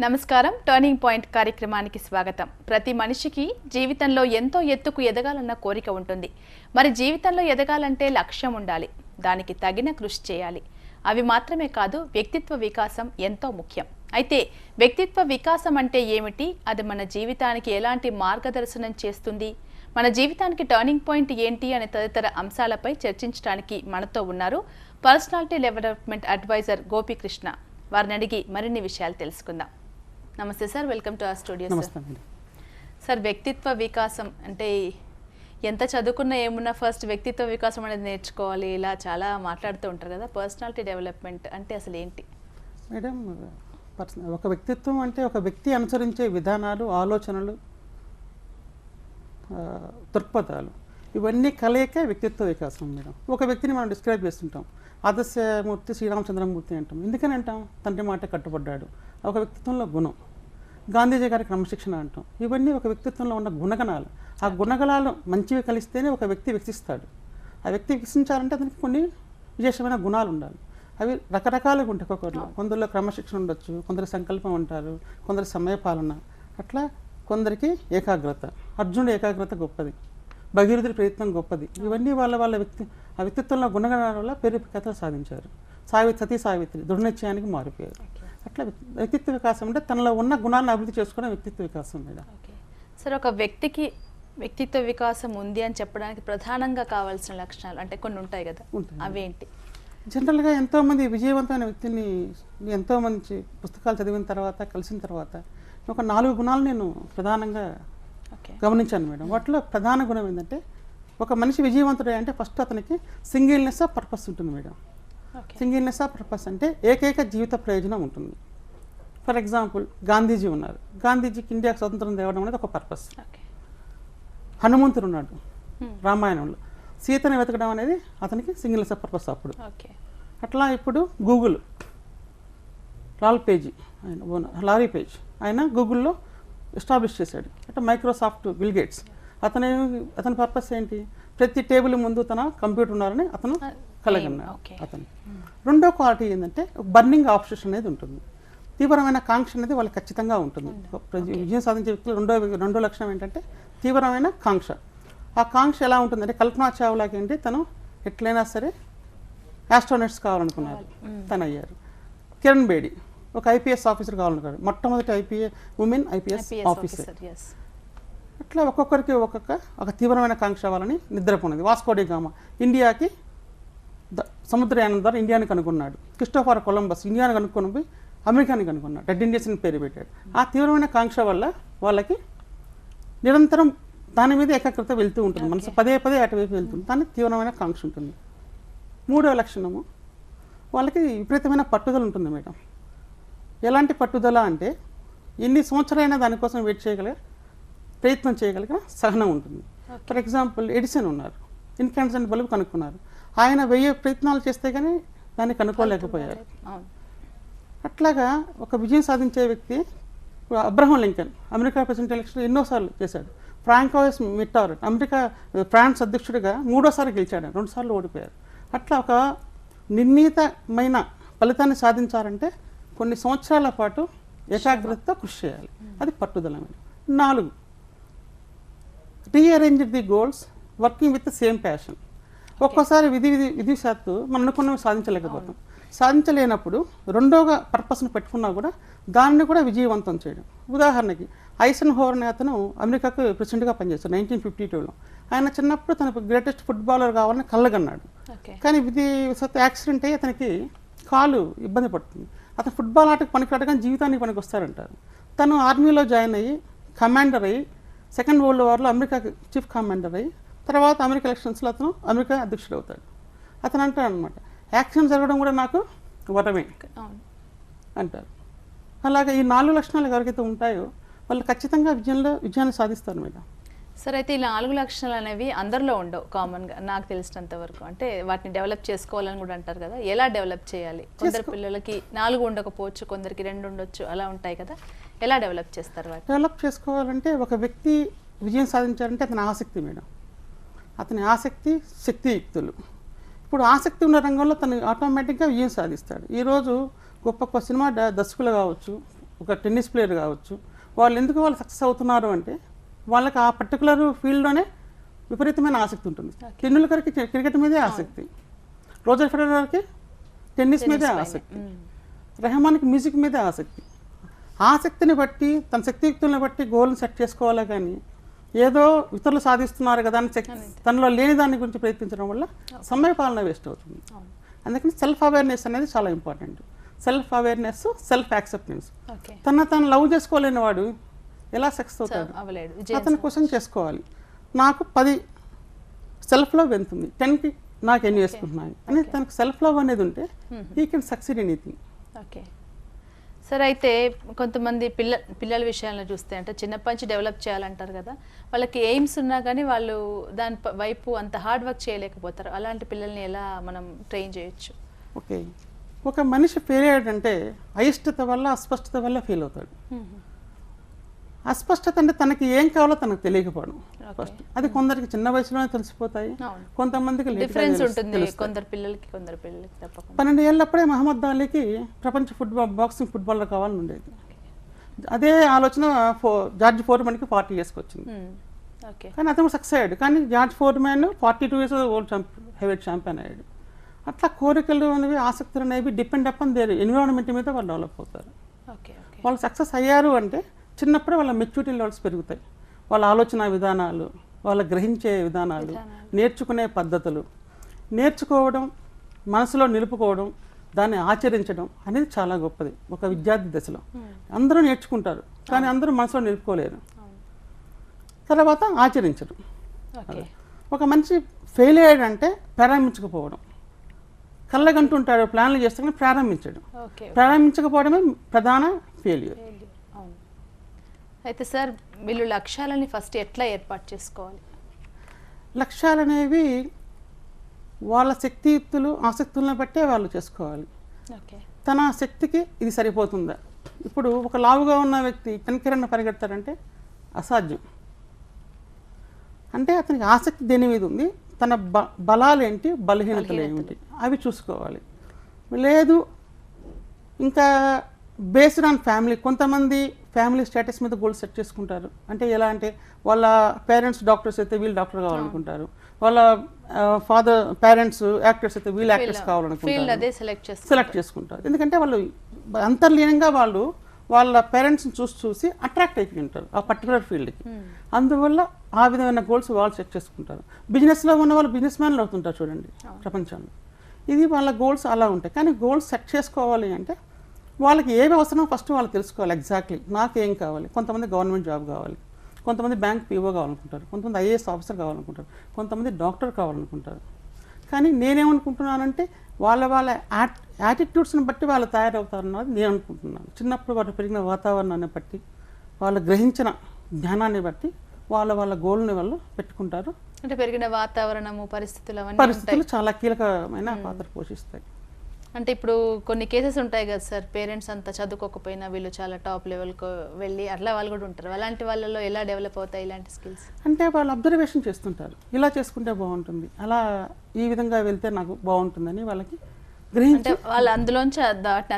నమస్కారం. Turning point కార్యక్రమానికి స్వాగతం. ప్రతి మనిషికి జీవితంలో ఎంతో ఎత్తుకు ఎదగాలన్న కోరిక ఉంటుంది. మరి జీవితంలో ఎదగాలంటే లక్ష్యం ఉండాలి. దానికి తగిన కృషి చేయాలి. అవి మాత్రమే కాదు వ్యక్తిత్వ వికాసం ఎంతో ముఖ్యం. అయితే వ్యక్తిత్వ వికాసం అంటే ఏమిటి? అది మన జీవితానికి ఎలాంటి మార్గదర్శనం చేస్తుంది? మన జీవితానికి టర్నింగ్ పాయింట్ ఏంటి అనే తదితర అంశాలపై చర్చించడానికి మనతో ఉన్నారు పర్సనాలిటీ డెవలప్మెంట్ అడ్వైజర్ గోపీకృష్ణ. వారిని అడిగి మరిన్ని విషయాలు తెలుసుకుందాం. నమస్తే sir welcome to our studio sir. వ్యక్తిత్వ వికాసం అంటే ఎంత చదువుకున్నా ఏమున్నా ఫస్ట్ వ్యక్తిత్వ వికాసం అనేది నేర్చుకోవాలి ఇలా చాలా మాట్లాడుతూ ఉంటారు కదా పర్సనాలిటీ డెవలప్మెంట్ అంటే అసలు ఏంటి? మేడం పర్సన ఒక వ్యక్తిత్వం అంటే ఒక వ్యక్తి అనుసరించే విధానాలు ఆలోచనలు దృక్పథాలు ఇవన్నీ కలయికే వ్యక్తిత్వ వికాసం మేడం. ఒక వ్యక్తిని మనం డిస్క్రైబ్ చేస్తుంటాం. ఆదర్శమూర్తి శ్రీరామచంద్రమూర్తి అంటాం. ఎందుకని అంటాం? తండ్రి మాట కట్టుబడ్డాడు. ఒక వ్యక్తిత్వంలో గుణం. గాంధీజీ గారి క్రమశిక్షణ అంటాం. ఇవన్నీ ఒక వ్యక్తిత్వంలో ఉన్న గుణగణాలు. ఆ గుణగణాలు మంచివి కలిస్తేనే ఒక వ్యక్తి వికసిస్తాడు. ఆ వ్యక్తి వికసించాలంటే అతనికి కొన్ని విశేషమైన గుణాలు ఉండాలి. అవి రకరకాలుగా ఉంటాయి ఒక్కొక్కరిలో. కొందరిలో క్రమశిక్షణ ఉండొచ్చు కొందరు సంకల్పం ఉంటారు కొందరు సమయపాలన. అట్లా కొందరికి ఏకాగ్రత. అర్జునుడు ఏకాగ్రత గొప్పది. భగీరథుడి ప్రయత్నం గొప్పది. ఇవన్నీ వాళ్ళ వాళ్ళ వ్యక్తి ఆ వ్యక్తిత్వంలో గుణగణాల వల్ల పేరు కథలు సాధించారు. సావిత్రి సతీ సావిత్రి దృఢనిశ్చయానికి మారిపోయారు. అట్లా వ్యక్తిత్వ వికాసం అంటే తనలో ఉన్న గుణాలను అభివృద్ధి చేసుకోవడం వ్యక్తిత్వ వికాసం ఓకే. సార్ ఒక వ్యక్తికి వ్యక్తిత్వ వికాసం ఉంది అని చెప్పడానికి ప్రధానంగా కావాల్సిన లక్షణాలు అంటే కొన్ని ఉంటాయి కదా. అవేంటి? జనరల్గా ఎంతోమంది విజయవంతమైన వ్యక్తిని ఎంతో మంచి పుస్తకాలు చదివిన తర్వాత కలిసిన తర్వాత ఒక నాలుగు గుణాలు నేను ప్రధానంగా ఓకే. గమనించాను మేడం. వాటిలో ప్రధాన గుణం ఏంటంటే ఒక మనిషి విజయవంతుడే అంటే ఫస్ట్ అతనికి సింగిల్నెస్ ఆఫ్ పర్పస్ ఉంటుంది మేడం. సింగిల్నెస్ ఆఫ్ పర్పస్ అంటే ఏకైక జీవిత ప్రయోజనం ఉంటుంది. ఫర్ ఎగ్జాంపుల్ గాంధీజీ ఉన్నారు. గాంధీజీకి ఇండియాకు స్వతంత్రం తేవడం అనేది ఒక పర్పస్. హనుమంతుడు ఉన్నాడు. రామాయణంలో. సీతని వెతకడం అనేది అతనికి సింగిల్నెస్ ఆఫ్ పర్పస్ అప్పుడు. ఓకే. అట్లా ఇప్పుడు గూగుల్ లాల్ పేజీ ఆయన ఓనర్ లారీ పేజ్ ఆయన గూగుల్లో ఎస్టాబ్లిష్ చేశాడు. అంటే మైక్రోసాఫ్ట్ బిల్ గేట్స్. అతని అతని పర్పస్ ఏంటి? ప్రతి టేబుల్ ముందు తన కంప్యూటర్ ఉన్నారని అతను Okay. అతను. రెండో క్వాలిటీ ఏంటంటే బర్నింగ్ ఆబ్సెషన్ అనేది ఉంటుంది. తీవ్రమైన కాంక్ష అనేది వాళ్ళకి ఖచ్చితంగా ఉంటుంది. విజయం సాధించే వ్యక్తులు రెండో రెండో లక్షణం ఏంటంటే తీవ్రమైన కాంక్ష. ఆ కాంక్ష ఎలా ఉంటుందంటే కల్పనా చావ్లాకి ఏంటి తను ఎట్లయినా సరే ఆస్ట్రోనట్స్ కావాలనుకున్నారు. తను అయ్యారు కిరణ్ బేడి ఒక ఐపీఎస్ ఆఫీసర్ కావాలనుకున్నారు. మొట్టమొదటి IPA women IPS IPS officer. అట్లా ఒక్కొక్కరికి ఒక్కొక్క ఒక తీవ్రమైన కాంక్ష అవ్వాలని నిద్రపోయినది వాస్కోడి గామ ఇండియాకి సముద్రయానం ద్వారా ఇండియాని కనుగొన్నాడు. క్రిస్టోఫర్ కొలంబస్ ఇండియాని కనుక్కొని పోయి అమెరికాని కనుగొన్నాడు. రెడ్ ఇండియన్స్ అని పేరు పెట్టాడు. ఆ తీవ్రమైన కాంక్ష వల్ల వాళ్ళకి నిరంతరం దాని మీద ఏకాగ్రత వెళ్తూ ఉంటుంది. మనసు పదే పదే అటువైపు వెళ్తుంది. దాని తీవ్రమైన కాంక్ష ఉంటుంది. మూడవ లక్షణము వాళ్ళకి విపరీతమైన పట్టుదల ఉంటుంది మేడం. ఎలాంటి పట్టుదల అంటే ఎన్ని సంవత్సరాలైనా దానికోసం వెయిట్ చేయగలిగే ప్రయత్నం చేయగలిగిన సహనం ఉంటుంది. ఫర్ ఎగ్జాంపుల్ ఎడిసన్ ఉన్నారు. ఇన్కాన్సెంట్ బల్బు కనుక్కున్నారు. ఆయన వెయ్యి ప్రయత్నాలు చేస్తే కానీ దాన్ని కనుక్కోలేకపోయారు. అట్లాగా ఒక విజయం సాధించే వ్యక్తి Abraham Lincoln America president election ఎన్నోసార్లు చేశాడు ఫ్రాంకోయిస్ మిట్టార్ అమెరికా ఫ్రాన్స్ అధ్యక్షుడిగా మూడోసారి గెలిచాడు రెండుసార్లు ఓడిపోయారు. అట్లా ఒక నిర్ణీతమైన ఫలితాన్ని సాధించాలంటే కొన్ని సంవత్సరాల పాటు ఏకాగ్రతతో కృషి చేయాలి. అది పట్టుదల మేడం నాలుగు rearrange the goals working with same passion. ఒక్కోసారి విధి విధి విధిశాత్తు మనం అనుకున్నవి సాధించలేకపోతాం సాధించలేనప్పుడు రెండోగా పర్పస్ను పెట్టుకున్నా కూడా దాన్ని కూడా విజయవంతం చేయడం. ఉదాహరణకి ఐసన్ హోర్ అనే అతను అమెరికాకు ప్రెసిడెంట్గా పనిచేస్తాడు నైన్టీన్ ఫిఫ్టీ టూలో. ఆయన చిన్నప్పుడు తనకు గ్రేటెస్ట్ ఫుట్బాలర్ కావాలని కళ్ళగన్నాడు. కానీ విధి సత్ యాక్సిడెంట్ అయ్యి అతనికి కాలు ఇబ్బంది పడుతుంది. అతను ఫుట్బాల్ ఆటకు పనికిరాడు కానీ జీవితానికి పనికి వస్తారంటారు తను ఆర్మీలో జాయిన్ అయ్యి కమాండర్ అయ్యి సెకండ్ వరల్డ్ వార్లో అమెరికాకి చీఫ్ కమాండర్ అయ్యి తర్వాత అమెరికా ఎలక్షన్స్లో అతను అమెరికా అధ్యక్షుడు అవుతాడు అతను అంటాడు అనమాట యాక్సిడెంట్ జరగడం కూడా నాకు వరమే అంటారు. అలాగే ఈ నాలుగు లక్షణాలు ఎవరికైతే ఉంటాయో వాళ్ళు ఖచ్చితంగా విజయంలో విజయాన్ని సాధిస్తారు మేడం. సరే అయితే ఈ నాలుగు లక్షణాలు అనేవి అందరిలో ఉండవు కామన్గా నాకు తెలిసినంత వరకు. అంటే వాటిని డెవలప్ చేసుకోవాలని కూడా అంటారు కదా ఎలా డెవలప్ చేయాలి? కొందరు పిల్లలకి నాలుగు ఉండకపోవచ్చు కొందరికి రెండు ఉండొచ్చు అలా ఉంటాయి కదా. ఎలా డెవలప్ చేస్తారు వాటిని? డెవలప్ చేసుకోవాలంటే ఒక వ్యక్తి విజయం సాధించాలంటే అతని ఆసక్తి మేడం. అతని ఆసక్తి శక్తియుక్తులు. ఇప్పుడు ఆసక్తి ఉన్న రంగంలో తను ఆటోమేటిక్గా విజయం సాధిస్తాడు? ఈరోజు గొప్ప గొప్ప సినిమా దర్శకులు కావచ్చు ఒక టెన్నిస్ ప్లేయర్ కావచ్చు వాళ్ళు ఎందుకు వాళ్ళు సక్సెస్ అవుతున్నారు అంటే వాళ్ళకి ఆ పర్టికులర్ ఫీల్డ్లోనే విపరీతమైన ఆసక్తి ఉంటుంది. టెండూల్కర్కి క్రి- క్రికెట్ మీదే ఆసక్తి. రోజర్ ఫెడరర్కి టెన్నిస్ మీదే ఆసక్తి. రెహమాన్కి మ్యూజిక్ మీదే ఆసక్తి. ఆసక్తిని బట్టి తన శక్తియుక్తులను బట్టి గోల్ని సెట్ చేసుకోవాలా కానీ ఏదో ఇతరులు సాధిస్తున్నారు కదా అని శక్- తనలో లేని దాని గురించి ప్రయత్నించడం వల్ల సమయ పాలన వేస్ట్ అవుతుంది. అందుకని సెల్ఫ్ అవేర్నెస్ అనేది చాలా important self awareness self acceptance తన తను లవ్ చేసుకోలేని వాడు ఎలా సక్సెస్ అవుతాడు? అతను క్వశ్చన్ చేసుకోవాలి. నాకు పది సెల్ఫ్ లవ్ ఎంత ఉంది? టెన్కి నాకు ఎన్ని వేసుకుంటున్నాయి అని తనకు సెల్ఫ్ లవ్ అనేది ఉంటే he can succeed anything okay. సరే అయితే కొంతమంది పిల్ల పిల్లల విషయాలను చూస్తే అంటే చిన్నప్పటి నుంచి డెవలప్ చేయాలంటారు కదా వాళ్ళకి ఎయిమ్స్ ఉన్నా కానీ వాళ్ళు దాని వైపు అంత హార్డ్ వర్క్ చేయలేకపోతారు. అలాంటి పిల్లల్ని ఎలా మనం ట్రైన్ చేయొచ్చు? ఓకే. ఒక మనిషి ఫెయిల్ అయ్యాడంటే అయిష్టత వల్ల అస్పష్టత వల్ల ఫెయిల్ అవుతాడు. అస్పష్టత అంటే తనకి ఏం కావాలో తనకు తెలియకపోవడం. ఫస్ట్ అది కొందరికి చిన్న వయసులోనే తెలిసిపోతాయి. కొంతమందికి డిఫరెన్స్ ఉంటుంది. కొందరు పిల్లలకి కొందరు పిల్లలకి తప్పకుండా. పన్నెండు ఏళ్ళప్పుడే మహమ్మద్ అలీకి ప్రపంచ ఫుట్బాల్ బాక్సింగ్ ఫుట్బాలర్ కావాలని ఉండేది. అదే ఆలోచన ఫో జార్జ్ ఫోర్మన్కి ఫార్టీ ఇయర్స్కి వచ్చింది. కానీ అతను సక్సెస్ అయ్యాడు. కానీ George Foreman forty two years world heavyweight champion అయ్యాడు. అట్లా కోరికలు అనేవి ఆసక్తులు అనేవి డిపెండ్ అపాన్ దేర్ ఎన్విరాన్మెంట్ మీద వాళ్ళు డెవలప్ అవుతారు. వాళ్ళు సక్సెస్ అయ్యారు అంటే చిన్నప్పుడే వాళ్ళ మెచ్యూరిటీ లెవెల్స్ పెరుగుతాయి. వాళ్ళ ఆలోచన విధానాలు వాళ్ళ గ్రహించే విధానాలు నేర్చుకునే పద్ధతులు. నేర్చుకోవడం మనసులో నిలుపుకోవడం దాన్ని ఆచరించడం అనేది చాలా గొప్పది. ఒక విద్యార్థి దశలో. అందరూ నేర్చుకుంటారు కానీ అందరూ మనసులో నిలుపుకోలేరు. తర్వాత ఆచరించడం. ఒక మనిషి ఫెయిల్ అయ్యాడంటే ప్రారంభించకపోవడం. కళ్ళగంటుంటాడు ప్లాన్లు చేస్తే కానీ ప్రారంభించడం. ప్రారంభించకపోవడమే ప్రధాన ఫెయిల్యూర్ అయితే సార్ వీళ్ళు లక్ష్యాలని ఫస్ట్ ఎట్లా ఏర్పాటు చేసుకోవాలి? లక్ష్యాలు అనేవి వాళ్ళ శక్తియుక్తులు ఆసక్తులను బట్టే వాళ్ళు చేసుకోవాలి. తన శక్తికి ఇది సరిపోతుందా? ఇప్పుడు ఒక లావుగా ఉన్న వ్యక్తి కనికరణ పరిగెడతాడంటే అసాధ్యం. అంటే అతనికి ఆసక్తి దేని మీద ఉంది? తన బ బలాలు ఏంటి బలహీనతలు. ఏమిటి అవి చూసుకోవాలి. లేదు ఇంకా బేస్డ్ ఆన్ ఫ్యామిలీ. కొంతమంది ఫ్యామిలీ స్టేటస్ మీద గోల్ సెట్ చేసుకుంటారు. అంటే ఎలా అంటే వాళ్ళ పేరెంట్స్ డాక్టర్స్ అయితే వీళ్ళు డాక్టర్ కావాలనుకుంటారు. వాళ్ళ ఫాదర్ పేరెంట్స్ యాక్టర్స్ అయితే వీళ్ళు యాక్టర్స్ కావాలనుకుంటారు. సెలెక్ట్ చేసుకుంటారు. ఎందుకంటే వాళ్ళు అంతర్లీనంగా వాళ్ళు వాళ్ళ పేరెంట్స్ని చూసి చూసి అట్రాక్ట్ అయిపోయి ఉంటారు ఆ పర్టికులర్ ఫీల్డ్కి. అందువల్ల ఆ విధమైన గోల్స్ వాళ్ళు సెట్ చేసుకుంటారు. బిజినెస్లో ఉన్న వాళ్ళు బిజినెస్ మ్యాన్లు అవుతుంటారు చూడండి ప్రపంచంలో. ఇది వాళ్ళ గోల్స్ అలా ఉంటాయి. కానీ గోల్స్ సెట్ చేసుకోవాలి అంటే వాళ్ళకి ఏవి అవసరమో ఫస్ట్ వాళ్ళు తెలుసుకోవాలి ఎగ్జాక్ట్లీ నాకు ఏం కావాలి? కొంతమంది గవర్నమెంట్ జాబ్ కావాలి. కొంతమంది బ్యాంక్ పీఓ కావాలనుకుంటారు. కొంతమంది ఐఏఎస్ ఆఫీసర్ కావాలనుకుంటారు. కొంతమంది డాక్టర్ కావాలనుకుంటారు. కానీ నేనేమనుకుంటున్నానంటే వాళ్ళ వాళ్ళ యాట్ యాటిట్యూడ్స్ని బట్టి వాళ్ళు తయారవుతారన్నది నేను అనుకుంటున్నాను చిన్నప్పుడు వాళ్ళు పెరిగిన వాతావరణాన్ని బట్టి వాళ్ళు గ్రహించిన జ్ఞానాన్ని బట్టి వాళ్ళ వాళ్ళ గోల్ని వాళ్ళు పెట్టుకుంటారు. అంటే పెరిగిన వాతావరణము పరిస్థితులు పరిస్థితులు చాలా కీలకమైన పాత్ర పోషిస్తాయి. అంటే ఇప్పుడు కొన్ని కేసెస్ ఉంటాయి కదా సార్ పేరెంట్స్ అంతా చదువుకోకపోయినా వీళ్ళు చాలా టాప్ లెవెల్కి వెళ్ళి అట్లా వాళ్ళు కూడా ఉంటారు. అలాంటి వాళ్ళలో ఎలా డెవలప్ అవుతాయి ఇలాంటి స్కిల్స్ అంటే వాళ్ళు అబ్జర్వేషన్ చేస్తుంటారు. ఇలా చేసుకుంటే బాగుంటుంది. అలా ఈ విధంగా వెళ్తే నాకు బాగుంటుందని వాళ్ళకి గ్రహించి వాళ్ళు అందులోంచి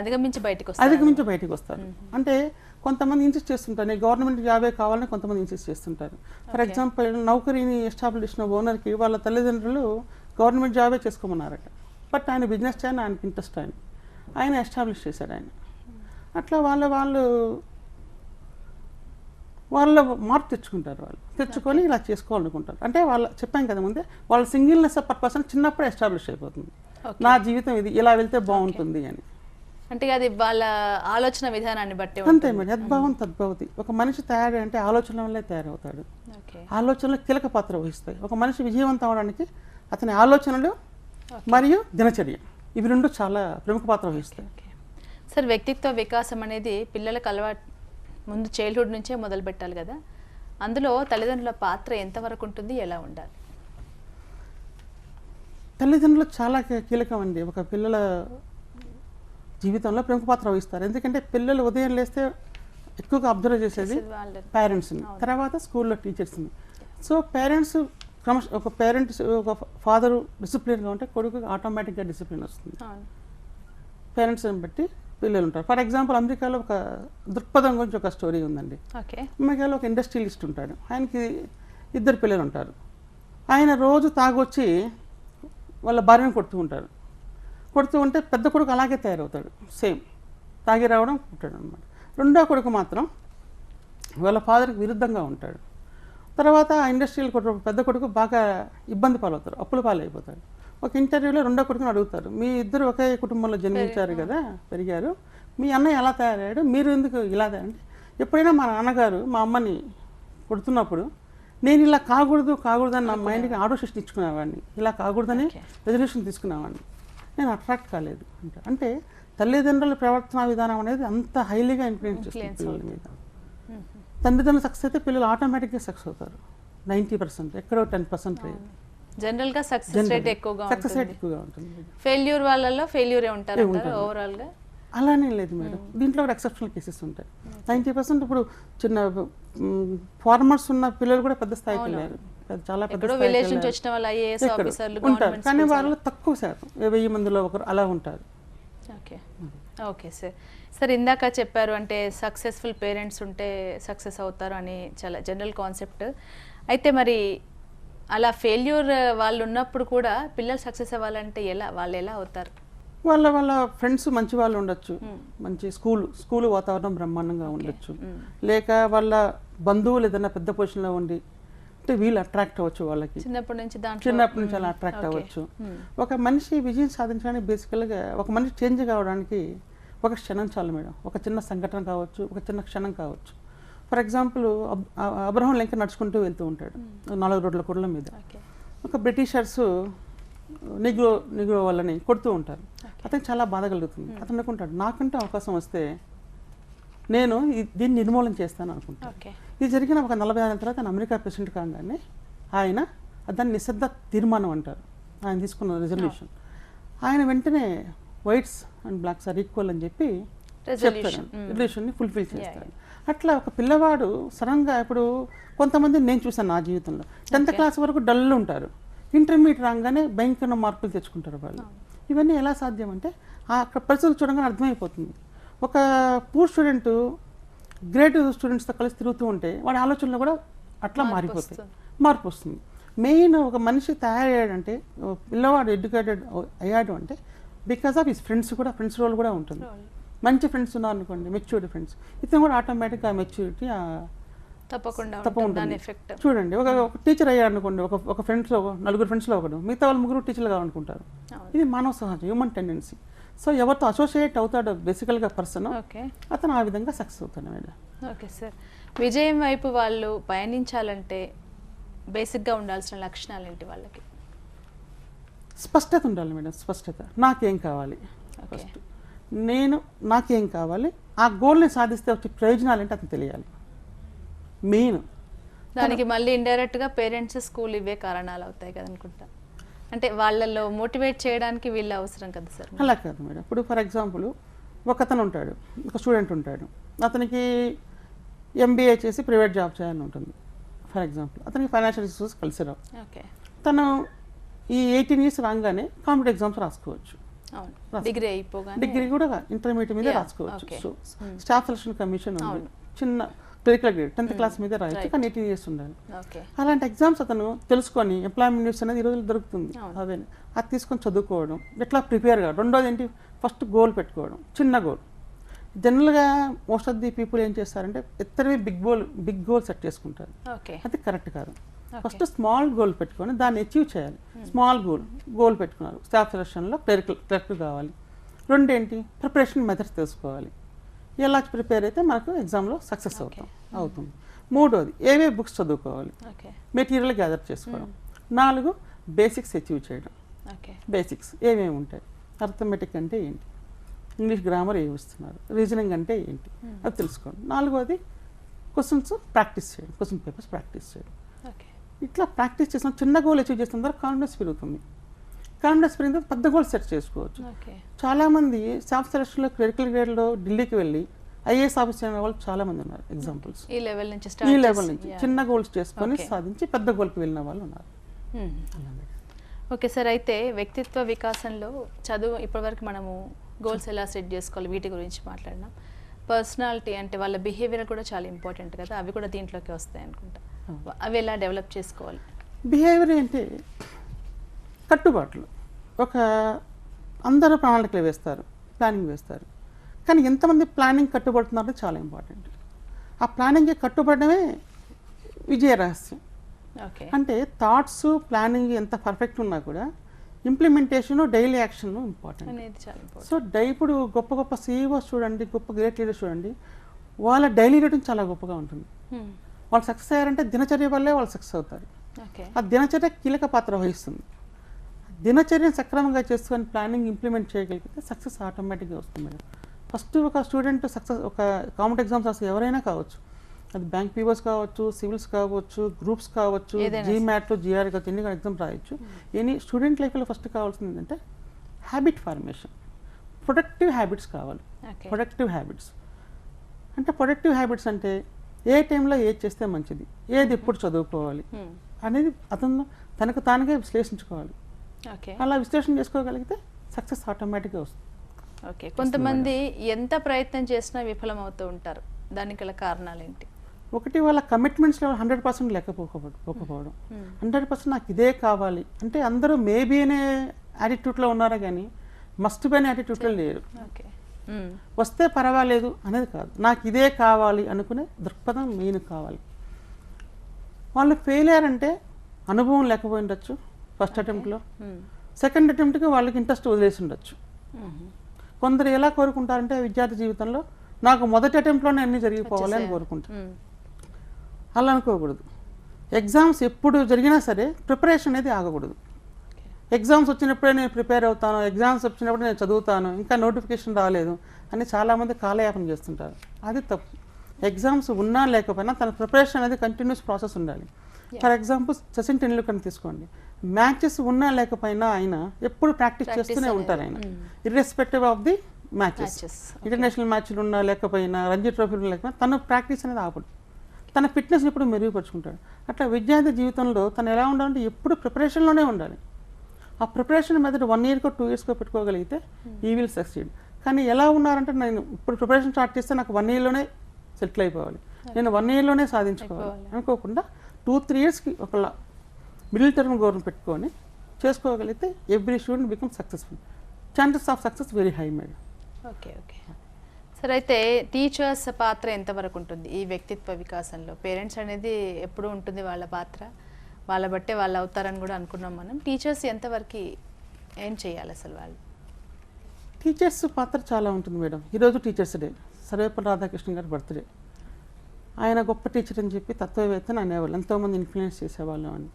అధిగమించి బయటకు వస్తారు. అధిగమించి బయటకు వస్తారు. అంటే కొంతమంది ఇన్సిస్ట్ చేస్తుంటారు నేను గవర్నమెంట్ జాబే కావాలని కొంతమంది ఇన్సిస్ట్ చేస్తుంటారు. ఫర్ ఎగ్జాంపుల్ నౌకరీని ఎస్టాబ్లిష్ ఓనర్కి వాళ్ళ తల్లిదండ్రులు గవర్నమెంట్ జాబే చేసుకోమన్నారట. బట్ ఆయన బిజినెస్ చేయాలని ఆయనకి ఇంట్రెస్ట్ ఆయన. ఆయన ఎస్టాబ్లిష్ చేశాడు ఆయన. అట్లా వాళ్ళ వాళ్ళు వాళ్ళ మార్పు తెచ్చుకుంటారు వాళ్ళు. తెచ్చుకొని ఇలా చేసుకోవాలనుకుంటారు. అంటే వాళ్ళ చెప్పాం కదా ముందే వాళ్ళ సింగిల్నెస్ ఆఫ్ పర్సన్ చిన్నప్పుడే ఎస్టాబ్లిష్ అయిపోతుంది. నా జీవితం ఇది ఇలా వెళ్తే బాగుంటుంది అని. అంటే అది వాళ్ళ ఆలోచన విధానాన్ని బట్టి అంతే మరి యద్భావం తద్భవతి. ఒక మనిషి తయారు అంటే ఆలోచన వల్లే తయారవుతాడు. ఆలోచనలు కీలక పాత్ర వహిస్తాయి. ఒక మనిషి విజయవంతం అవడానికి అతని ఆలోచనలు మరియు దినచర్య. ఇవి రెండు చాలా ప్రముఖ పాత్ర వహిస్తాయి. సార్ వ్యక్తిత్వ వికాసం అనేది పిల్లలకు అలవాటు ముందు చైల్డ్హుడ్ నుంచే మొదలు పెట్టాలి కదా. అందులో తల్లిదండ్రుల పాత్ర ఎంతవరకు ఉంటుంది? ఎలా ఉండాలి? తల్లిదండ్రులు చాలా కీలకం అండి. ఒక పిల్లల జీవితంలో ప్రముఖ పాత్ర వహిస్తారు. ఎందుకంటే పిల్లలు ఉదయం లేస్తే ఎక్కువగా అబ్జర్వ్ చేసేది పేరెంట్స్ని తర్వాత స్కూల్లో టీచర్స్ని. సో పేరెంట్స్ క్రమశ ఒక పేరెంట్స్ ఒక ఫాదరు డిసిప్లిన్గా ఉంటే కొడుకు ఆటోమేటిక్గా డిసిప్లిన్ వస్తుంది. పేరెంట్స్ని బట్టి పిల్లలు ఉంటారు. ఫర్ ఎగ్జాంపుల్ అమెరికాలో ఒక దృక్పథం గురించి ఒక స్టోరీ ఉందండి. అమెరికాలో ఒక ఇండస్ట్రియలిస్ట్ ఉంటాడు. ఆయనకి ఇద్దరు పిల్లలు ఉంటారు. ఆయన రోజు తాగొచ్చి వాళ్ళ భార్యను కొడుతూ ఉంటారు. కొడుతూ ఉంటే పెద్ద కొడుకు అలాగే తయారవుతాడు. సేమ్. తాగి రావడం పుట్టాడు అనమాట రెండో కొడుకు మాత్రం వాళ్ళ ఫాదర్కి విరుద్ధంగా ఉంటాడు. తర్వాత ఆ ఇండస్ట్రియల్ కొడుకు పెద్ద కొడుకు బాగా ఇబ్బంది పాలవుతారు అప్పుల పాలైపోతాడు. ఒక ఇంటర్వ్యూలో రెండో కొడుకుని అడుగుతారు మీ ఇద్దరు ఒకే కుటుంబంలో జన్మించారు కదా పెరిగారు. మీ అన్నయ్య ఎలా తయారయ్యాడు? మీరు ఎందుకు ఇలా తయారు-" అంటే ఎప్పుడైనా మా నాన్నగారు మా అమ్మని కొడుతున్నప్పుడు నేను ఇలా కాకూడదు కాకూడదని నా మైండ్కి ఆటో సిస్టమ్ ఇచ్చుకునేవాడిని. ఇలా కాకూడదని. రెజల్యూషన్ తీసుకునేవాడిని. నేను అట్రాక్ట్ కాలేదు అంటే. అంటే తల్లిదండ్రుల ప్రవర్తన విధానం అనేది అంత హైలీగా ఇన్ఫ్లుయెన్స్ చేస్తుంది పిల్లల మీద. తల్లిదండ్రులు సక్సెస్ అయితే పిల్లలు ఆటోమేటిక్గా సక్సెస్ అవుతారు. నైంటీ పర్సెంట్ ఎక్కడో టెన్ పర్సెంట్ రేట్. జనరల్గా సక్సెస్ రేట్ ఎక్కువగా సక్సెస్ రేట్ ఎక్కువగా ఉంటుంది. ఫెయిల్యూర్ వాళ్ళలో ఫెయిల్యూరే ఉంటారు. ఓవరాల్గా? అలానే లేదు మేడం. దీంట్లో కూడా ఎక్సెప్షనల్ కేసెస్ ఉంటాయి. నైంటీ పర్సెంట్ ఇప్పుడు చిన్న ఫార్మర్స్ ఉన్న పిల్లలు కూడా పెద్ద స్థాయికి వెళ్ళారు. పెద్ద- చాలా పెద్ద విలేజ్ నుంచి వెళ్ళారు. వచ్చిన వాళ్ళు ఐఏఎస్ ఎక్కడో ఆఫీసర్లు ఉంటారు. కానీ వాళ్ళు తక్కువ శాతం. వెయ్యి మందిలో ఒకరు అలా ఉంటారు. ఓకే. Okay sir. సార్ ఇందాక చెప్పారు అంటే సక్సెస్ఫుల్ పేరెంట్స్ ఉంటే సక్సెస్ అవుతారు అని చాలా జనరల్ కాన్సెప్ట్. అయితే మరి అలా ఫెయిల్యూర్ వాళ్ళు ఉన్నప్పుడు కూడా పిల్లలు సక్సెస్ అవ్వాలంటే ఎలా వాళ్ళు ఎలా అవుతారు? వాళ్ళ వాళ్ళ ఫ్రెండ్స్ మంచి వాళ్ళు ఉండొచ్చు. మంచి స్కూల్ స్కూల్ వాతావరణం బ్రహ్మాండంగా ఉండొచ్చు. లేక వాళ్ళ బంధువులు ఏదైనా పెద్ద పొజిషన్లో ఉండి అంటే వీళ్ళు అట్రాక్ట్ అవ్వచ్చు వాళ్ళకి. చిన్నప్పటి నుంచి చిన్నప్పటి నుంచి అలా అట్రాక్ట్. అవ్వచ్చు. ఒక మనిషి విజయం సాధించడానికి బేసికల్గా ఒక మనిషి చేంజ్ కావడానికి ఒక క్షణం చాలు మేడం. ఒక చిన్న సంఘటన కావచ్చు ఒక చిన్న క్షణం కావచ్చు. ఫర్ ఎగ్జాంపుల్ అబ్రహం లెంక నడుచుకుంటూ వెళ్తూ ఉంటాడు నాలుగు రోడ్ల కుర్ల మీద. ఒక బ్రిటిషర్స్ నిగ్రో నిగ్రో వాళ్ళని కొడుతూ ఉంటారు. అతనికి చాలా బాధ కలుగుతుంది. అతను అనుకుంటాడు నాకంటూ అవకాశం వస్తే నేను దీన్ని నిర్మూలన చేస్తాను అనుకుంటాను ఇది జరిగిన ఒక నలభై ఏళ్ళ తర్వాత అమెరికా ప్రెసిడెంట్ కాగానే ఆయన దాన్ని నిశ్శబ్ద తీర్మానం అంటారు. ఆయన తీసుకున్న రెజల్యూషన్ ఆయన వెంటనే whites and blacks are equal అని చెప్పి. చెప్తారు. Mm. రెజల్యూషన్ని ఫుల్ఫిల్ చేస్తారు. అట్లా ఒక పిల్లవాడు సడన్గా ఇప్పుడు కొంతమంది నేను చూసాను నా జీవితంలో. టెన్త్ క్లాస్ వరకు డల్ ఉంటారు. ఇంటర్మీడియట్ రాగానే భయంకర మార్కులు తెచ్చుకుంటారు వాళ్ళు. ఇవన్నీ ఎలా సాధ్యం అంటే అక్కడ పరిస్థితులు చూడగానే అర్థమైపోతుంది. ఒక పూర్ స్టూడెంట్ గ్రేట్ స్టూడెంట్స్తో కలిసి తిరుగుతూ ఉంటే వాడి ఆలోచనలు కూడా అట్లా మార్పు మారిపోతాయి. మార్పు వస్తుంది. మెయిన్ ఒక మనిషి తయారయ్యాడంటే పిల్లవాడు ఎడ్యుకేటెడ్ అయ్యాడు అంటే బికాస్ ఆఫ్ హిస్ ఫ్రెండ్స్ కూడా ఫ్రెండ్స్ రోల్ కూడా ఉంటుంది. మంచి ఫ్రెండ్స్ ఉన్నారు అనుకోండి మెచ్యూరిటీ ఫ్రెండ్స్ ఇతను కూడా ఆటోమేటిక్గా మెచ్యూరిటీ తప్పకుండా తప్ప ఉంటుంది దాని ఉంటుంది. ఎఫెక్ట్ చూడండి ఒక ఒక టీచర్ అయ్యాడు అనుకోండి ఒక ఒక ఫ్రెండ్స్లో నలుగురు ఫ్రెండ్స్లో ఒకడు మిగతా వాళ్ళు ముగ్గురు టీచర్లు కావాలనుకుంటారు. ఇది మానవ సహజం హ్యూమన్ టెండెన్సీ సో ఎవరితో అసోసియేట్ అవుతాడో బేసికల్గా పర్సన్ ఓకే. అతను ఆ విధంగా సక్సెస్ అవుతాడు మేడం. Okay sir. విజయం వైపు వాళ్ళు పయనించాలంటే బేసిక్గా ఉండాల్సిన లక్షణాలు ఏంటి వాళ్ళకి? స్పష్టత ఉండాలి మేడం స్పష్టత. నాకేం కావాలి? ఫస్ట్ నేను నాకేం కావాలి? ఆ గోల్ని సాధిస్తే వచ్చే ప్రయోజనాలు ఏంటి అతను తెలియాలి. మెయిన్. దానికి మళ్ళీ ఇండైరెక్ట్గా పేరెంట్స్ స్కూల్ ఇవే కారణాలు అవుతాయి కదా అనుకుంటా. అంటే వాళ్ళలో మోటివేట్ చేయడానికి వీళ్ళు అవసరం కదా సార్? అలా కాదు మేడం. ఇప్పుడు ఫర్ ఎగ్జాంపుల్ ఒక అతను ఉంటాడు ఒక స్టూడెంట్ ఉంటాడు. అతనికి ఎంబీఏ చేసి ప్రైవేట్ జాబ్ చేయాలని ఉంటుంది. ఫర్ ఎగ్జాంపుల్ అతనికి ఫైనాన్షియల్ రిసోర్స్ కలిసి రావు. ఓకే. తను ఈ ఎయిటీన్ ఇయర్స్ రాగానే కాంపిటేటివ్ ఎగ్జామ్స్ రాసుకోవచ్చు. డిగ్రీ అయిపోగానే డిగ్రీ కూడా ఇంటర్మీడియట్ మీద రాసుకోవచ్చు. సో. స్టాఫ్ సెలక్షన్ కమిషన్ ఉంది. చిన్న క్లినికల్ గ్రేడ్ టెన్త్ క్లాస్ మీద రాయొచ్చు. కానీ ఎయిటీన్ ఇయర్స్ ఉండాలి అలాంటి ఎగ్జామ్స్ అతను తెలుసుకొని ఎంప్లాయ్మెంట్ న్యూస్ అనేది ఈ రోజులు దొరుకుతుంది. అవే అది తీసుకొని చదువుకోవడం ఎట్లా ప్రిపేర్ కావడం రెండోది ఏంటి ఫస్ట్ గోల్ పెట్టుకోవడం చిన్న గోల్ జనరల్గా మోస్ట్ ఆఫ్ ది పీపుల్ ఏం చేస్తారంటే ఎత్తడమే big goal big goal set చేసుకుంటారు. ఓకే. అది కరెక్ట్ కాదు. ఫస్ట్ స్మాల్ గోల్ పెట్టుకొని దాన్ని అచీవ్ చేయాలి. స్మాల్ గోల్ గోల్ పెట్టుకున్నారు. స్టాఫ్ సెలక్షన్లో క్లర్క్ క్లర్క్ కావాలి. రెండేంటి? ప్రిపరేషన్ మెథడ్స్ తెలుసుకోవాలి. ఎలా ప్రిపేర్ అయితే మనకు ఎగ్జామ్లో సక్సెస్ అవుతాం అవుతుంది. మూడోది ఏవే బుక్స్ చదువుకోవాలి? మెటీరియల్ గ్యాదర్ చేసుకోవడం. నాలుగు బేసిక్స్ అచీవ్ చేయడం. ఓకే. బేసిక్స్ ఏమేమి ఉంటాయి? అర్థమెటిక్ అంటే ఏంటి? ఇంగ్లీష్ గ్రామర్ ఏమి ఇస్తున్నారు? రీజనింగ్ అంటే ఏంటి? అది తెలుసుకోండి. నాలుగోది క్వశ్చన్స్ ప్రాక్టీస్ చేయడం. క్వశ్చన్ పేపర్స్ ప్రాక్టీస్ చేయడం. ఓకే ఇట్లా ప్రాక్టీస్ చేసిన చిన్న గోల్ అచీవ్ చేసిన తర్వాత కాన్ఫిడెన్స్ పెరుగుతుంది. కాన్ఫిడెన్స్ పెరిగిన తర్వాత పెద్ద గోల్ సెట్ చేసుకోవచ్చు. ఓకే చాలామంది స్టాఫ్ సెలక్షన్లో క్లరికల్ గ్రేడ్లో ఢిల్లీకి వెళ్ళి ఐఏఎస్ ఆఫీసర్ అయిన వాళ్ళు చాలామంది ఉన్నారు. ఎగ్జాంపుల్స్ ఈ లెవెల్ నుంచి ఈ లెవెల్ నుంచి చిన్న గోల్స్ చేసుకొని. సాధించి పెద్ద గోల్కి వెళ్ళిన వాళ్ళు ఉన్నారు. ఓకే సార్ అయితే వ్యక్తిత్వ వికాసంలో చదువు ఇప్పటివరకు మనము గోల్స్ ఎలా సెట్ చేసుకోవాలి వీటి గురించి మాట్లాడినాం. పర్సనాలిటీ అంటే వాళ్ళ బిహేవియర్ కూడా చాలా ఇంపార్టెంట్ కదా అవి కూడా దీంట్లోకి వస్తాయి అనుకుంటా. అవి ఎలా డెవలప్ చేసుకోవాలి? బిహేవియర్ ఏంటి? కట్టుబాట్లు. ఒక అందరూ ప్రణాళికలు వేస్తారు ప్లానింగ్ వేస్తారు. కానీ ఎంతమంది ప్లానింగ్ కట్టుబడుతున్నారో చాలా ఇంపార్టెంట్. ఆ ప్లానింగ్కి కట్టుబడమే విజయ రహస్యం. ఓకే. అంటే థాట్స్ ప్లానింగ్ ఎంత పర్ఫెక్ట్ ఉన్నా కూడా implementation daily action important so die ఇప్పుడు గొప్ప గొప్ప సీఈఓస్ చూడండి గొప్ప గ్రేట్ లీడర్స్ చూడండి వాళ్ళ డైలీ రొటీన్ చాలా గొప్పగా ఉంటుంది వాళ్ళు సక్సెస్ అయ్యారంటే దినచర్య వల్లే వాళ్ళు సక్సెస్ అవుతారు. ఆ దినచర్య కీలక పాత్ర వహిస్తుంది. దినచర్యను సక్రమంగా చేసుకొని ప్లానింగ్ ఇంప్లిమెంట్ చేయగలిగితే సక్సెస్ ఆటోమేటిక్గా వస్తుంది మేడం. ఫస్ట్ ఒక స్టూడెంట్ సక్సెస్ ఒక కాంపిటేటివ్ ఎగ్జామ్స్ రాస్తే ఎవరైనా కావచ్చు. అది బ్యాంక్ పీఓస్ కావచ్చు సివిల్స్ కావచ్చు గ్రూప్స్ కావచ్చు ఏదైనా జీమ్యాట్ జిఆర్ కావచ్చు ఎన్ని ఎగ్జామ్ రాయొచ్చు. ఎనీ స్టూడెంట్ లైఫ్లో ఫస్ట్ కావాల్సింది ఏంటంటే హ్యాబిట్ ఫార్మేషన్. ప్రొడక్టివ్ హ్యాబిట్స్ కావాలి. Productive habits. అంటే ప్రొడక్టివ్ హ్యాబిట్స్ అంటే ఏ టైంలో ఏది చేస్తే మంచిది ఏది ఎప్పుడు చదువుకోవాలి అనేది అతను తనకు తానుగా విశ్లేషించుకోవాలి. ఓకే. అలా విశ్లేషణ చేసుకోగలిగితే సక్సెస్ ఆటోమేటిక్గా వస్తుంది. ఓకే. కొంతమంది ఎంత ప్రయత్నం చేసినా విఫలం అవుతూ ఉంటారు. దానికి గల కారణాలు ఏంటి ఒకటి వాళ్ళ కమిట్మెంట్స్ లెవెల్ హండ్రెడ్ పర్సెంట్ లేకపోకపోవడం పోకపోవడం హండ్రెడ్ పర్సెంట్ నాకు ఇదే కావాలి. అంటే అందరూ మేబీ అనే యాటిట్యూడ్లో ఉన్నారా కానీ మస్ట్ బి అనే యాటిట్యూడ్లో లేరు. ఓకే. వస్తే పర్వాలేదు అనేది కాదు. నాకు ఇదే కావాలి అనుకునే దృక్పథం మెయిన్ కావాలి. వాళ్ళు ఫెయిల్ అయ్యారంటే అనుభవం లేకపోయి ఉండొచ్చు ఫస్ట్ అటెంప్ట్లో సెకండ్ అటెంప్ట్కి వాళ్ళకి ఇంట్రెస్ట్ వదిలేసి ఉండొచ్చు. కొందరు ఎలా కోరుకుంటారంటే విద్యార్థి జీవితంలో నాకు మొదటి అటెంప్ట్లోనే అన్నీ జరిగిపోవాలి అని కోరుకుంటారు. అలా అనుకోకూడదు. ఎగ్జామ్స్ ఎప్పుడు జరిగినా సరే ప్రిపరేషన్ అనేది ఆగకూడదు. ఎగ్జామ్స్ వచ్చినప్పుడే నేను ప్రిపేర్ అవుతాను ఎగ్జామ్స్ వచ్చినప్పుడు నేను చదువుతాను ఇంకా నోటిఫికేషన్ రాలేదు అని చాలామంది కాలయాపన చేస్తుంటారు. అది తప్పు. ఎగ్జామ్స్ ఉన్నా లేకపోయినా తన ప్రిపరేషన్ అనేది కంటిన్యూస్ ప్రాసెస్ ఉండాలి. ఫర్ ఎగ్జాంపుల్ సచిన్ టెండూల్కర్ని తీసుకోండి. మ్యాచెస్ ఉన్నా లేకపోయినా ఆయన ఎప్పుడు ప్రాక్టీస్ చేస్తూనే. ఉంటారు ఆయన. Irrespective of the matches. International మ్యాచ్లు ఉన్నా లేకపోయినా రంజీ ట్రోఫీలు లేకపోయినా తను ప్రాక్టీస్ అనేది ఆపడు. తన ఫిట్నెస్ ఎప్పుడు మెరుగుపరుచుకుంటాడు. అట్లా విద్యార్థి జీవితంలో తను ఎలా ఉండాలంటే ఎప్పుడు ప్రిపరేషన్లోనే ఉండాలి. ఆ ప్రిపరేషన్ మెథడ్ వన్ ఇయర్కో టూ ఇయర్స్కో పెట్టుకోగలిగితే ఈ విల్ సక్సీడ్. కానీ ఎలా ఉన్నారంటే నేను ఇప్పుడు ప్రిపరేషన్ స్టార్ట్ చేస్తే నాకు వన్ ఇయర్లోనే సెటిల్ అయిపోవాలి. నేను వన్ ఇయర్లోనే సాధించుకోవాలి. అనుకోకుండా టూ త్రీ ఇయర్స్కి ఒక మిడిల్ టర్మ్ గవర్నమెంట్ పెట్టుకొని చేసుకోగలిగితే every student become successful. Chances of success very high madam. Okay okay. సరే అయితే టీచర్స్ పాత్ర ఎంతవరకు ఉంటుంది ఈ వ్యక్తిత్వ వికాసంలో? పేరెంట్స్ అనేది ఎప్పుడు ఉంటుంది వాళ్ళ పాత్ర? వాళ్ళ బట్టే వాళ్ళు అవుతారని కూడా అనుకున్నాం మనం. టీచర్స్ ఎంతవరకు ఏం చేయాలి అసలు వాళ్ళు? టీచర్స్ పాత్ర చాలా ఉంటుంది మేడం. ఈరోజు టీచర్స్ డే. సర్వేపల్లి రాధాకృష్ణ గారి బర్త్డే. ఆయన గొప్ప టీచర్ అని చెప్పి తత్వవేత్తని అనేవాళ్ళు. ఎంతోమంది ఇన్ఫ్లుయెన్స్ చేసేవాళ్ళు అని.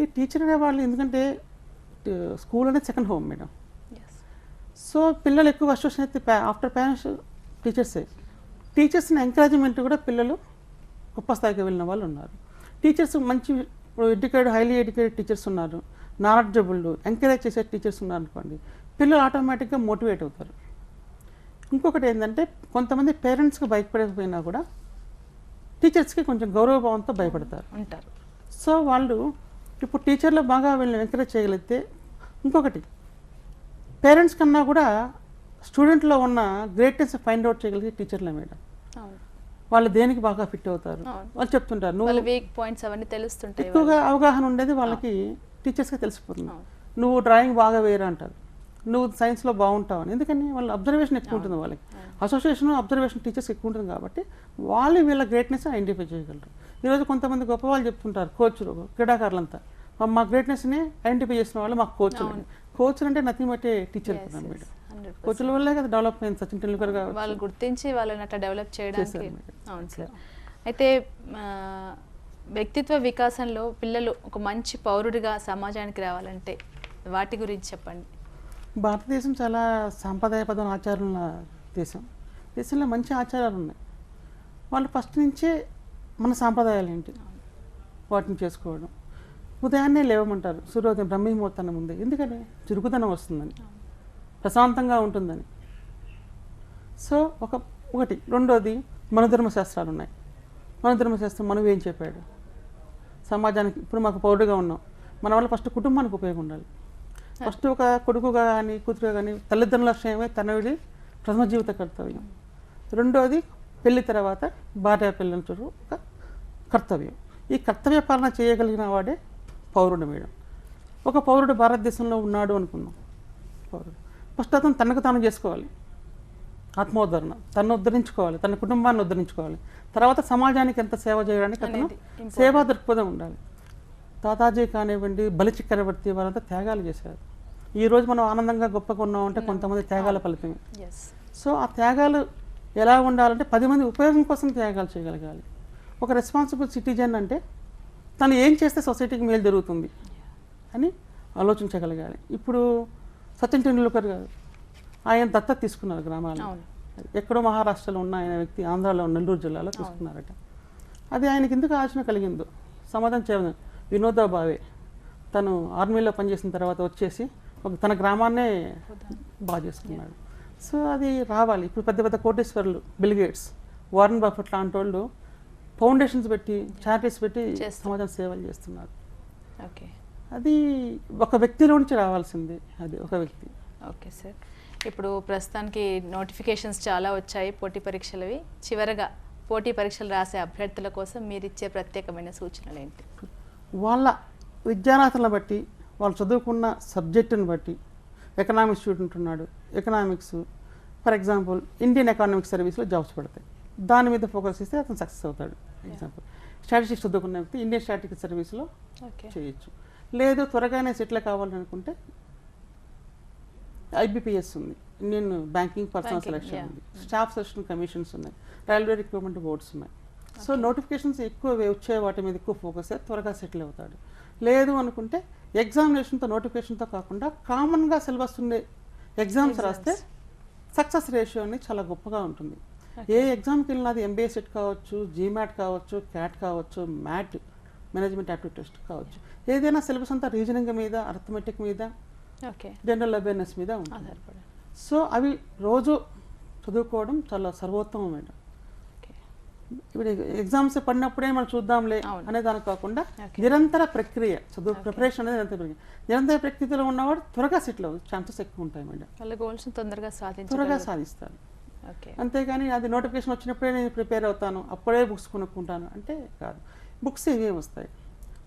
ఈ టీచర్ అనేవాళ్ళు ఎందుకంటే స్కూల్ అనేది సెకండ్ హోమ్ మేడం. సో పిల్లలు ఎక్కువ అసోసియేషన్ అయితే ఆఫ్టర్ పేరెంట్స్ టీచర్సే టీచర్స్ని ఎంకరేజ్మెంట్ కూడా పిల్లలు గొప్ప స్థాయికి వెళ్ళిన వాళ్ళు ఉన్నారు. టీచర్స్ మంచి ఎడ్యుకేటెడ్ హైలీ ఎడ్యుకేటెడ్ టీచర్స్ ఉన్నారు. నాలెడ్జబుల్ ఎంకరేజ్ చేసే టీచర్స్ ఉన్నారు అనుకోండి పిల్లలు ఆటోమేటిక్గా మోటివేట్ అవుతారు. ఇంకొకటి ఏంటంటే కొంతమంది పేరెంట్స్కి భయపడకపోయినా కూడా టీచర్స్కి కొంచెం గౌరవభావంతో భయపడతారు. ఉంటారు. సో వాళ్ళు ఇప్పుడు టీచర్లు బాగా వీళ్ళని ఎంకరేజ్ చేయగలిగితే ఇంకొకటి పేరెంట్స్ కన్నా కూడా స్టూడెంట్లో ఉన్న గ్రేట్నెస్ ఫైండ్ అవుట్ చేయగలిగే టీచర్లే మేడం. వాళ్ళు దేనికి బాగా ఫిట్ అవుతారు. వాళ్ళు చెప్తుంటారు వాళ్ళ నువ్వు వీక్ పాయింట్స్ అవన్నీ తెలుస్తుంటాయి ఎక్కువగా అవగాహన ఉండేది వాళ్ళకి టీచర్స్కి తెలిసిపోతుంది. నువ్వు డ్రాయింగ్ బాగా వేయరా అంటారు. నువ్వు సైన్స్లో బాగుంటావు అని. ఎందుకని? వాళ్ళ అబ్జర్వేషన్ ఎక్కువ ఉంటుంది వాళ్ళకి. అసోసియేషన్ అబ్జర్వేషన్ టీచర్స్ ఎక్కువ ఉంటుంది కాబట్టి వాళ్ళు వీళ్ళ గ్రేట్నెస్ ఐడెంటిఫై చేయగలరు. ఈరోజు కొంతమంది గొప్ప వాళ్ళు చెప్తుంటారు కోచ్లు క్రీడాకారులంతా. మా- గ్రేట్నెస్ని ఐడెంటిఫై చేసిన వాళ్ళు మాకు కోచ్లు. కోచ్లు అంటే నథింగ్ బట్టే టీచర్ Yes, కదా yes, మేడం. 100%. కోచ్ల వల్లే కదా డెవలప్ అయింది సచిన్ టెండూల్కర్ కావచ్చు వాళ్ళు గుర్తించి వాళ్ళని అట్లా డెవలప్ చేయడానికి. అవును సార్. అయితే వ్యక్తిత్వ వికాసంలో పిల్లలు ఒక మంచి పౌరుడిగా సమాజానికి రావాలంటే వాటి గురించి చెప్పండి. భారతదేశం చాలా సాంప్రదాయపదం ఆచారాల దేశం. దేశంలో మంచి ఆచారాలు ఉన్నాయి. వాళ్ళు ఫస్ట్ నుంచే మన సాంప్రదాయాలు ఏంటి? వాటిని చేసుకోవడం. ఉదయాన్నే లేవమంటారు. సూర్యోదయం బ్రహ్మముహూర్తాన్ని ఉంది ఎందుకని చురుకుదనం వస్తుందని. ప్రశాంతంగా ఉంటుందని. సో ఒక ఒకటి. రెండోది మనధర్మశాస్త్రాలు ఉన్నాయి మనధర్మశాస్త్రం మనం ఏం చెప్పాడు? సమాజానికి ఇప్పుడు మాకు పౌరుడుగా ఉన్నాం. మన వల్ల ఫస్ట్ కుటుంబానికి ఉపయోగం ఉండాలి ఫస్ట్ ఒక కొడుకుగా కానీ కూతురుగా కానీ తల్లిదండ్రుల క్షేమే తనవిడి ప్రథమ జీవిత కర్తవ్యం. రెండోది పెళ్ళి తర్వాత భార్య పిల్లల ఒక కర్తవ్యం. ఈ కర్తవ్య పాలన చేయగలిగిన వాడే పౌరుడు మేడం ఒక పౌరుడు భారతదేశంలో ఉన్నాడు అనుకుందాం. పౌరుడు. ఫస్ట్ అతను తనకు తాను చేసుకోవాలి. ఆత్మోద్ధరణ. తను ఉద్ధరించుకోవాలి. తన కుటుంబాన్ని ఉద్ధరించుకోవాలి. తర్వాత సమాజానికి ఎంత సేవ చేయడానికి అతను. సేవా దృక్పథం ఉండాలి. తాతాజీ కానివ్వండి బలి చక్రవర్తి వారంతా త్యాగాలు చేశారు. ఈ రోజు మనం ఆనందంగా గొప్పగా ఉన్నామంటే కొంతమంది త్యాగాల ఫలితమే. సో ఆ త్యాగాలు ఎలా ఉండాలంటే పది మంది ఉపయోగం కోసం త్యాగాలు చేయగలగాలి. ఒక రెస్పాన్సిబుల్ సిటిజన్ అంటే తను ఏం చేస్తే సొసైటీకి మేలు జరుగుతుంది అని ఆలోచించగలగాలి. ఇప్పుడు సచిన్ టెండూల్కర్ గారు ఆయన దత్తత తీసుకున్నారు గ్రామాలను అవును. ఎక్కడో మహారాష్ట్రలో ఉన్న ఆయన వ్యక్తి ఆంధ్రాలో నెల్లూరు జిల్లాలో తీసుకున్నారట. అది ఆయనకి ఎందుకు ఆలోచన కలిగిందో? సమాధానం చేయదు వినోదా భావే తను ఆర్మీలో పనిచేసిన తర్వాత వచ్చేసి ఒక తన గ్రామాన్నే బాగా చేసుకున్నాడు. సో అది రావాలి. ఇప్పుడు పెద్ద పెద్ద కోటేశ్వరులు బిల్ గేట్స్ వారన్ బఫెట్ లాంటి వాళ్ళు ఫౌండేషన్స్ పెట్టి చారిటీస్ పెట్టి. సమాజం సేవలు చేస్తున్నారు. ఓకే. అది ఒక వ్యక్తిలో నుంచి రావాల్సింది. అది ఒక వ్యక్తి. Okay sir. ఇప్పుడు ప్రస్తుతానికి నోటిఫికేషన్స్ చాలా వచ్చాయి పోటీ పరీక్షలవి. చివరగా పోటీ పరీక్షలు రాసే అభ్యర్థుల కోసం మీరు ఇచ్చే ప్రత్యేకమైన సూచనలు ఏంటి? వాళ్ళ విద్యార్హతలను బట్టి వాళ్ళు చదువుకున్న సబ్జెక్టుని బట్టి ఎకనామిక్స్ స్టూడెంట్ ఉన్నాడు economics for example Indian economic సర్వీస్లో జాబ్స్ పడతాయి. దాని మీద ఫోకస్ చేస్తే అతను సక్సెస్ అవుతాడు. ఎగ్జాంపుల్ స్టాటిస్టిక్స్ చదువుకున్న వ్యక్తి ఇండియన్ స్టాటిస్టిక్స్ సర్వీస్లో చేయొచ్చు. లేదు త్వరగానే సెటిల్ కావాలనుకుంటే ఐబిపిఎస్ ఉంది. Indian banking personnel selection. ఉంది. స్టాఫ్ సెలక్షన్ కమిషన్స్ ఉన్నాయి. రైల్వే రిక్రూట్మెంట్ బోర్డ్స్ ఉన్నాయి. సో నోటిఫికేషన్స్ ఎక్కువ వచ్చే వాటి మీద ఎక్కువ ఫోకస్ చేస్తే త్వరగా సెటిల్ అవుతాడు. లేదు అనుకుంటే ఎగ్జామినేషన్తో నోటిఫికేషన్తో కాకుండా కామన్గా సిలబస్ ఉండే ఎగ్జామ్స్ రాస్తే సక్సెస్ రేషియో అనేది చాలా గొప్పగా ఉంటుంది. ఏ ఎగ్జామ్కి వెళ్ళినా అది ఎంబీఏ సెట్ కావచ్చు జీమాట్ కావచ్చు క్యాట్ కావచ్చు మ్యాట్ మేనేజ్మెంట్ యాప్టిట్యూడ్ టెస్ట్ కావచ్చు. ఏదైనా సిలబస్ అంతా రీజనింగ్ మీద అర్థమెటిక్ మీద జనరల్ అవేర్నెస్ మీద ఉంటుంది. సో అవి రోజు చదువుకోవడం చాలా సర్వోత్తమమైన ఓకే. ఇప్పుడు ఎగ్జామ్స్ పడినప్పుడే మనం చూద్దాంలే. అనే దాని కాకుండా. నిరంతర ప్రక్రియ చదువు ప్రిపరేషన్ అనేది నిరంతర ప్రక్రియ. నిరంతర ప్రక్రియలో ఉన్నవాడు త్వరగా సెటిల్ అవ్వచ్చు ఛాన్సెస్ ఎక్కువ ఉంటాయి మేడం. వాళ్ళ గోల్స్ తొందరగా త్వరగా సాధిస్తారు. అంతేగాని అది నోటిఫికేషన్ వచ్చినప్పుడే నేను ప్రిపేర్ అవుతాను. అప్పుడే బుక్స్ కొనుక్కుంటాను. అంటే కాదు. బుక్స్ ఏమేమి వస్తాయి?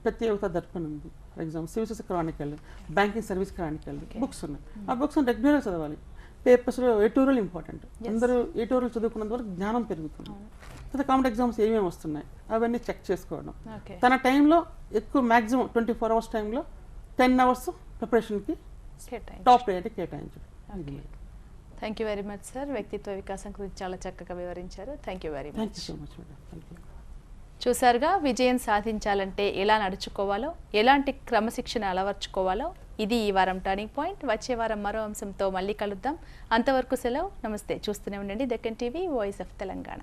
ప్రత్యేకత దర్పణ ఉంది. For example civil service chronicle banking service chronicle. Books ఉన్నాయి. ఆ బుక్స్ రెగ్యులర్గా చదవాలి. పేపర్స్లో ఎటూరల్ ఇంపార్టెంట్. అందరూ ఎటూరల్ చదువుకున్నంత వరకు జ్ఞానం పెరుగుతుంది. తర్వాత కాంపిటీ ఎగ్జామ్స్ ఏమేమి వస్తున్నాయి? అవన్నీ చెక్ చేసుకోవడం. తన టైంలో ఎక్కువ మ్యాక్సిమం ట్వంటీ ఫోర్ అవర్స్ టైంలో టెన్ అవర్స్ ప్రిపరేషన్కి టాప్ ప్రయారిటీ కేటాయించడం thank you very much sir వ్యక్తిత్వ వికాసం గురించి చాలా చక్కగా వివరించారు థ్యాంక్ యూ వెరీ మచ్ చూసారుగా విజయం సాధించాలంటే ఎలా నడుచుకోవాలో ఎలాంటి క్రమశిక్షణ అలవర్చుకోవాలో ఇది ఈ వారం టర్నింగ్ పాయింట్ వచ్చే వారం మరో అంశంతో మళ్ళీ కలుద్దాం. అంతవరకు సెలవు. నమస్తే. చూస్తూనే ఉండండి. Deccan TV voice of Telangana